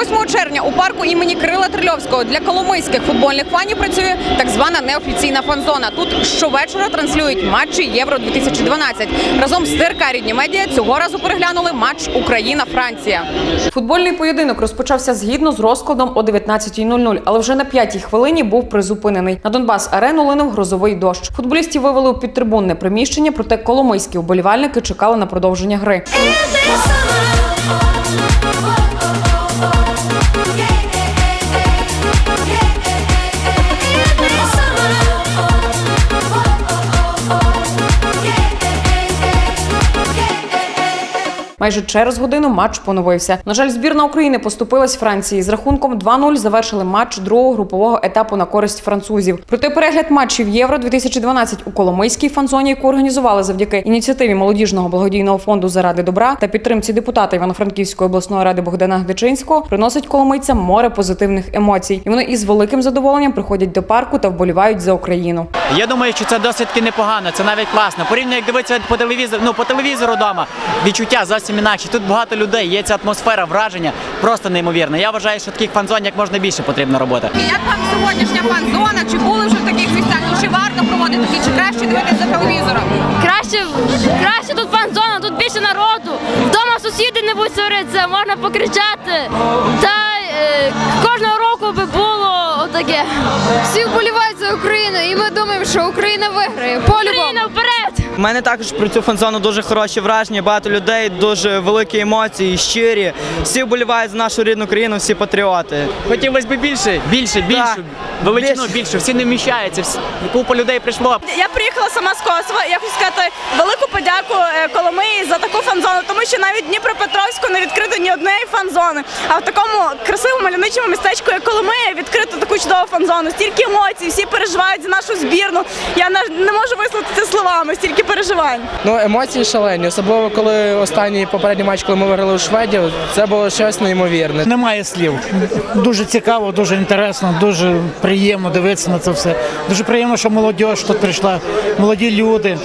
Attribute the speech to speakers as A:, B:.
A: 8 червня у парку імені Кирила Трильовського для коломийських футбольних фанів працює так звана неофіційна фан-зона. Тут щовечора транслюють матчі Євро 2012 Разом з ТРК Рідні медіа цього разу переглянули матч Україна-Франція. Футбольний поєдинок розпочався згідно з розкладом о 19.00, але вже на п'ятій хвилині був призупинений. На Донбас арену линув грозовий дощ. Футболістів вивели у підтрибунне приміщення, проте коломийські вболівальники чекали на продовження гри. Майже через годину матч поновився. На жаль, збірна України поступилась Франції з рахунком 2-0 завершили матч другого групового етапу на користь французів. Проте перегляд матчів Євро 2012 у Коломийській фан-зоні, яку організували завдяки ініціативі молодіжного благодійного фонду заради добра та підтримці депутата Івано-Франківської обласної ради Богдана Гдичинського, приносить коломийцям море позитивних емоцій. І вони із великим задоволенням приходять до парку та вболівають за Україну.
B: Я думаю, що це досить таки непогано, це навіть класно. Порівняно як дивитися по телевізору, ну по телевізору вдома, відчуття зовсім інакше. Тут багато людей, є ця атмосфера, враження просто неймовірне. Я вважаю, що таких фан-зон як можна більше потрібно робити.
A: Як вам сьогоднішня фан-зона? Чи були вже в таких місцях? І чи варто проводити такі, чи краще дивитися за телевізором?
C: Краще, краще тут фан-зона, тут більше народу. Вдома сусіди не будуть сваритися, можна покричати. Та е, кожного року би було отаке.
D: Всі вболівають за Україну, і ми думаємо, що Україна виграє. По-любому.
C: Україна вперед!
E: У мене також про цю фан-зону дуже хороші враження, багато людей, дуже великі емоції, щирі. Всі вболівають за нашу рідну країну, всі патріоти.
B: Хотілося б більше, більше, більше, величину
E: Більше.
B: більше. Всі не вміщаються, всі, купа людей прийшло.
F: Я приїхала сама з Косова. Я хочу сказати велику подяку е, Коломиї за таку фан-зону, що навіть в Дніпропетровську не відкрито ні однієї фан-зони. А в такому красивому мальовничому містечку, як Коломия, відкрито таку чудову фан-зону. Стільки емоцій, всі переживають за нашу збірну. Я не можу висловити це словами, стільки переживань.
G: Ну, емоції шалені, особливо коли останній попередній матч, коли ми виграли у Шведів, це було щось неймовірне.
H: Немає слів. Дуже цікаво, дуже інтересно, дуже приємно дивитися на це все. Дуже приємно, що молодь тут прийшла, молоді люди.